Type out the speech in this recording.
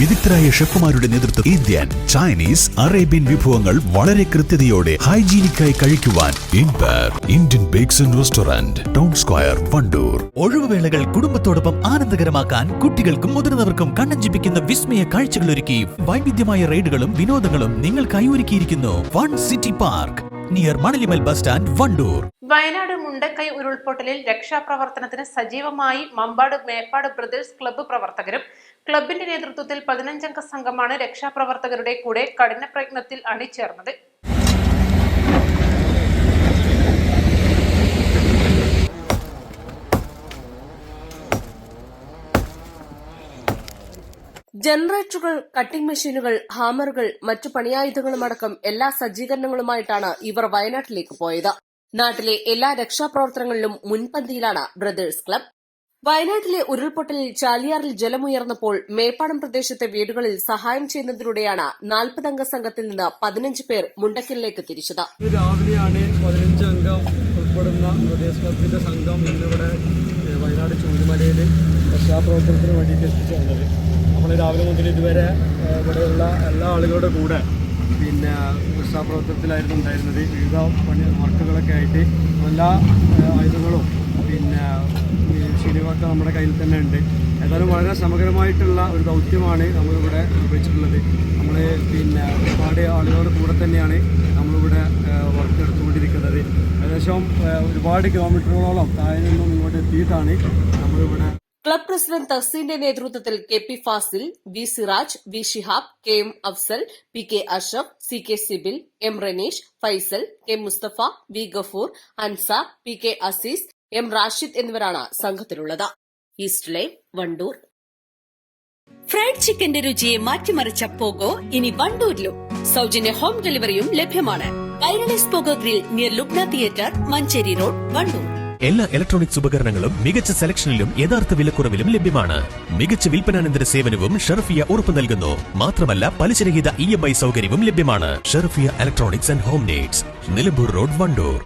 വിദഗ്ധരായ ഷെഫുമാരുടെ നേതൃത്വം Indian Chinese Arabian വിഭവങ്ങൾ വളരെ കൃത്യതയോടെ ഹൈജീനിക്കായി കഴിക്കുവാൻ Indian bakes and restaurant town square Wandoor. ഒഴിവുവേളകൾ കുടുംബത്തോടൊപ്പം ആനന്ദകരമാക്കാൻ കുട്ടികൾക്കും മുതിർന്നവർക്കും കണ്ണഞ്ചിപ്പിക്കുന്ന വിസ്മയ കാഴ്ചകൾ ഒരുക്കി. വൈവിധ്യമായ റൈഡുകളും വിനോദങ്ങളും നിങ്ങൾക്കായി ഒരുക്കിയിരിക്കുന്നു one city park near Manalimal bus stand Wandoor. Wayanad Mundakkai ഉരുൾപൊട്ടലിൽ രക്ഷാപ്രവർത്തനത്തിന് സജീവമായി മമ്പാട് മേപ്പാട് ബ്രദേഴ്സ് ക്ലബ്ബ് പ്രവർത്തകരും ക്ലബിന്റെ നേതൃത്വത്തിൽ പതിനഞ്ചംഗ സംഘമാണ് രക്ഷാപ്രവർത്തകരുടെ കൂടെ കഠിന പ്രയത്നത്തിൽ അണിചേർന്നത്. ജനറേറ്ററുകൾ കട്ടിംഗ് മെഷീനുകൾ ഹാമറുകൾ മറ്റു പണിയായുധങ്ങളുമടക്കം എല്ലാ സജ്ജീകരണങ്ങളുമായിട്ടാണ് ഇവർ വയനാട്ടിലേക്ക് പോയത്. നാട്ടിലെ എല്ലാ രക്ഷാപ്രവർത്തനങ്ങളിലും മുൻപന്തിയിലാണ് ബ്രദേഴ്സ് ക്ലബ്. വയനാട്ടിലെ ഉരുൾപൊട്ടലിൽ ചാലിയാറിൽ ജലമുയർന്നപ്പോൾ മേപ്പാടം പ്രദേശത്തെ വീടുകളിൽ സഹായം ചെയ്യുന്നതിലൂടെയാണ് നാൽപ്പതംഗ സംഘത്തിൽ നിന്ന് പതിനഞ്ച് പേർ മുണ്ടക്കലിലേക്ക് തിരിച്ചത്. രാവിലെയാണ് പതിനഞ്ച് അംഗം ഉൾപ്പെടുന്ന പ്രദേശ് ക്ലബിന്റെ സംഘം ഇന്നിവിടെ വയനാട് ചൂടുമലയിൽ രക്ഷാപ്രവർത്തനത്തിന് വേണ്ടിയിട്ട് എത്തിച്ചു നമ്മൾ രാവിലെ മുതൽ ഇതുവരെ ഇവിടെയുള്ള എല്ലാ ആളുകളുടെ കൂടെ പിന്നെ രക്ഷാപ്രവർത്തനത്തിലായിരുന്നു ഉണ്ടായിരുന്നത്. വിവിധ പണി വർക്കുകളൊക്കെ ആയിട്ട് എല്ലാ ആയുധങ്ങളും പിന്നെ ശരികളൊക്കെ നമ്മുടെ കയ്യിൽ തന്നെ ഉണ്ട്. ഏതായാലും വളരെ സമഗ്രമായിട്ടുള്ള ഒരു ദൗത്യമാണ് നമ്മളിവിടെ നിർവഹിച്ചിട്ടുള്ളത്. നമ്മൾ പിന്നെ ഒരുപാട് ആളുകളുടെ കൂടെ തന്നെയാണ് നമ്മളിവിടെ വർക്ക് എടുത്തുകൊണ്ടിരിക്കുന്നത് ഏകദേശം ഒരുപാട് കിലോമീറ്ററുകളോളം താഴെ നിന്നും ഇങ്ങോട്ട് എത്തിയിട്ടാണ് നമ്മളിവിടെ ക്ലബ് പ്രസിഡന്റ് തഹസീന്റെ നേതൃത്വത്തിൽ K P Fasil V Siraj V Shihab K M Afsal P K Ashaf C K Sibil M Ranish Faisal K Musthafa V Gafoor Ansar P K Azeez M Rashid എന്നിവരാണ് സംഘത്തിലുള്ളത്. East Wandoor. Fried ചിക്കന്റെ രുചിയെ മാറ്റിമറിച്ച pogo ഇനി വണ്ടൂരിലും. സൗജന്യ home ഡെലിവറിയും ലഭ്യമാണ്. Kairalis Pogo grill near Lubna theatre Manjeri road Wandoor. എല്ലാ electronics ഉപകരണങ്ങളും മികച്ച സെലക്ഷനിലും യഥാർത്ഥ വിലക്കുറവിലും ലഭ്യമാണ്. മികച്ച വിൽപ്പനാനന്തര സേവനവും ഷെർഫിയ ഉറപ്പു നൽകുന്നു. മാത്രമല്ല പലിശരഹിത ഇ എം ഐ സൗകര്യവും ലഭ്യമാണ്. Sherfiya electronics and home needs Nilambur road Wandoor.